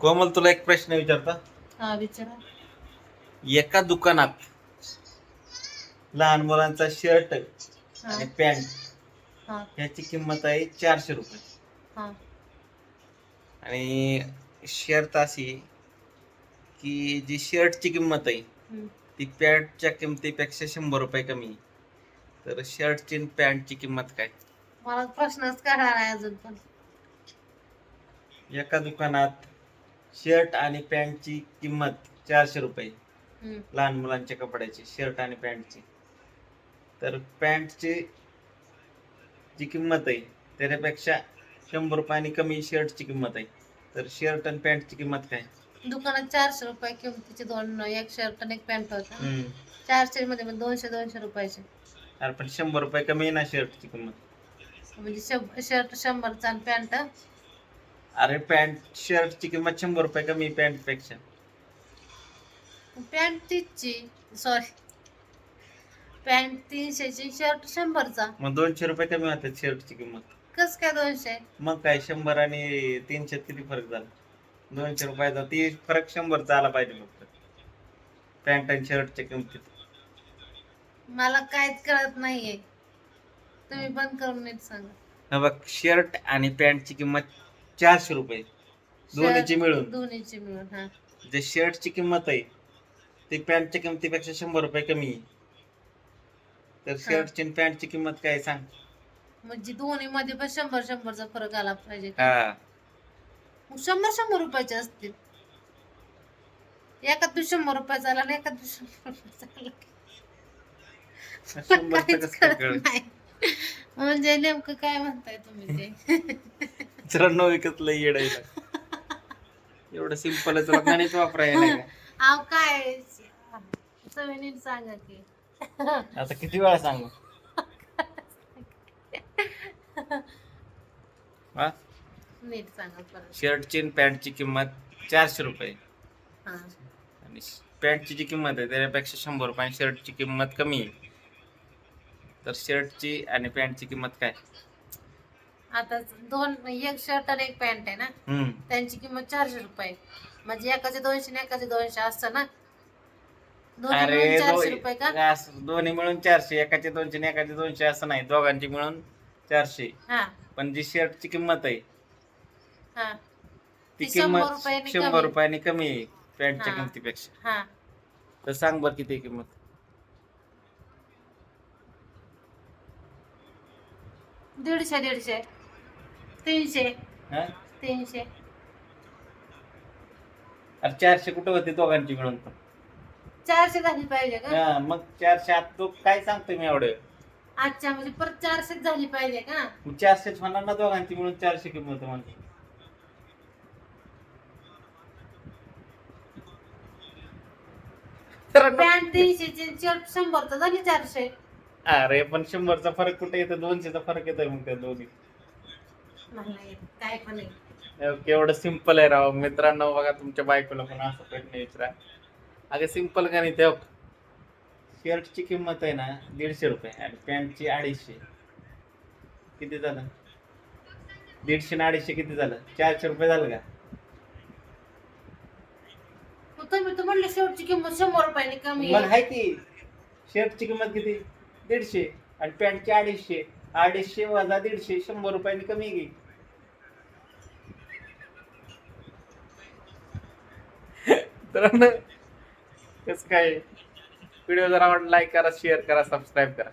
कोमल तुला एक प्रश्न विचारता. हा विचारा. एका दुकानात लहान मुलांचा शर्ट हा. आणि पॅन्ट हा. याची किंमत आहे चारशे रुपये. हा. आणि शर्ट अशी की जी शर्टची किंमत आहे हम्म. ती पॅन्टच्या किमतीपेक्षा शंभर रुपये कमी आहे. तर शर्टची आणि पॅन्टची किंमत काय? मला प्रश्नच काढला नाही अजून पण. एका दुकानात शर्ट आणि पॅन्टची किंमत चारशे रुपये. हम्म. लहान मुलांच्या कपड्याची शर्ट आणि पॅन्टची. तर पॅन्टची जी किंमत आहे त्याच्यापेक्षा शंभर रुपयाने कमी शर्टची किंमत आहे. तर शर्ट आणि पॅन्टची किंमत काय? दुकानात चारशे रुपये किमतीचे दोन एक शर्ट आणि एक पॅन्ट होता. हम्म. चारशे मध्ये दोनशे दोनशे रुपयाचे. अरे पण शंभर रुपये कमी आहे ना शर्टची किंमत. म्हणजे शंभ- शर्ट शंभरचा आणि पॅन्ट अरे पॅन्ट शर्टची किंमत शंभर रुपये कमी आहे पॅन्टपेक्षा? पॅन्ट तीसची सॉरी पॅन्ट तीनशेची शर्ट शंभरचा. मग दोनशे रुपये कमी होतात शर्टची किंमत. कस काय दोनशे? मग काय शंभर आणि तीनशे किती फरक झाला? दोनशे रुपयाचा ती फरक शंभरचा आला पाहिजे फक्त. पॅन्ट आणि शर्टच्या किमतीत. मला काहीच कळत नाहीये. तुम्ही बंद करून नीट सांगा. हा बघ शर्ट आणि पॅन्टची किंमत चारशे रुपये. दोन्हीची मिळून. दोन्हीची मिळून हा. जे शर्टची किंमत आहे ती पॅन्टच्या किमतीपेक्षा शंभर रुपये कमी आहे. तर शर्टची आणि पॅन्टची किंमत काय आहे सांग. म्हणजे दोन्ही मध्ये पण शंभर शंभरचा फरक आला पाहिजे. का? हा. मग शंभर शंभर रुपयाचे असतील. एकात बी शंभर रुपयाचा आला आणि एकात बी शंभर रुपयाचा आला. शंभरचं काहीच कसं काय कळत कळलं? नाही. म्हणजे नेमकं काय म्हणताय तुम्ही ते? मित्रांनो विकत लय येड आहे एवढं तुला गणित वापरायला नाही का? अहो काय? तुम्ही नीट सांगा की. आता किती वेळा सांगू? हा? नीट सांगा परत. शर्टची आणि पॅन्टची किंमत चारशे रुपये. हा. आणि पॅन्टची जी किंमत आहे त्याच्यापेक्षा शंभर रुपये आणि शर्टची किंमत कमी आहे. तर शर्टची आणि पॅन्टची किंमत काय? आता दोन एक शर्ट आणि एक पॅन्ट आहे ना? त्यांची किंमत चारशे रुपये. म्हणजे एकाचे दोनशे आणि एकाचे दोनशे असतं ना? दोन्ही मिळून चारशे दो- रुपये का? असं दोन्ही मिळून चारशे एकाचे दोनशे आणि एकाचे दोनशे असं नाही. दोघांची मिळून चारशे. हा. पण जी शर्टची किंमत आहे हा. ती ती शंभर किंमत रुपयाने शंभर कमी. रुपयाने कमी आहे पॅन्टच्या हा. किमतीपेक्षा. हा. तर सांग बरं किती आहे किंमत? दीडशे दीडशे. तीनशे. हा? तीनशे. अरे चारशे कुठं होते दोघांची मिळून पण? चारशे झाली पाहिजे का? हा, मग चारशे आत तो काय सांगतोय मी एवढं? अच्छा म्हणजे परत चारशेच झाली पाहिजे का? मग चारशेच होणार ना दोघांची मिळून चारशे किंमत म्हणजे पॅन्ट तीनशेची शर्ट शंभर तर झाली चारशे. अरे पण शंभरचा फरक कुठे येतो? दोनशेचा फरक येतोय मग त्या दोन्ही. मला येत काय पण नाही. केवढं सिंपल आहे राव. मित्रांनो बघा तुमच्या बायकोला पण असं प्रश्न विचारा. अगं सिंपल का नाही त्या शर्टची किंमत आहे ना दीडशे रुपये आणि पॅन्टची अडीचशे. किती झालं? दीडशे आणि अडीचशे किती झालं? चारशे रुपये झालं का? मग तुम्ही तर म्हणले शेवटची किंमत शंभर रुपयाने कमी मग आहे. आहे की शर्टची किंमत किती? दीडशे आणि पॅन्टची अडीचशे. अडीचशे वजा दीडशे शंभर रुपयांनी कमी घे तर कसं काय? व्हिडिओ जर आवडला लाईक करा शेअर करा सबस्क्राईब करा.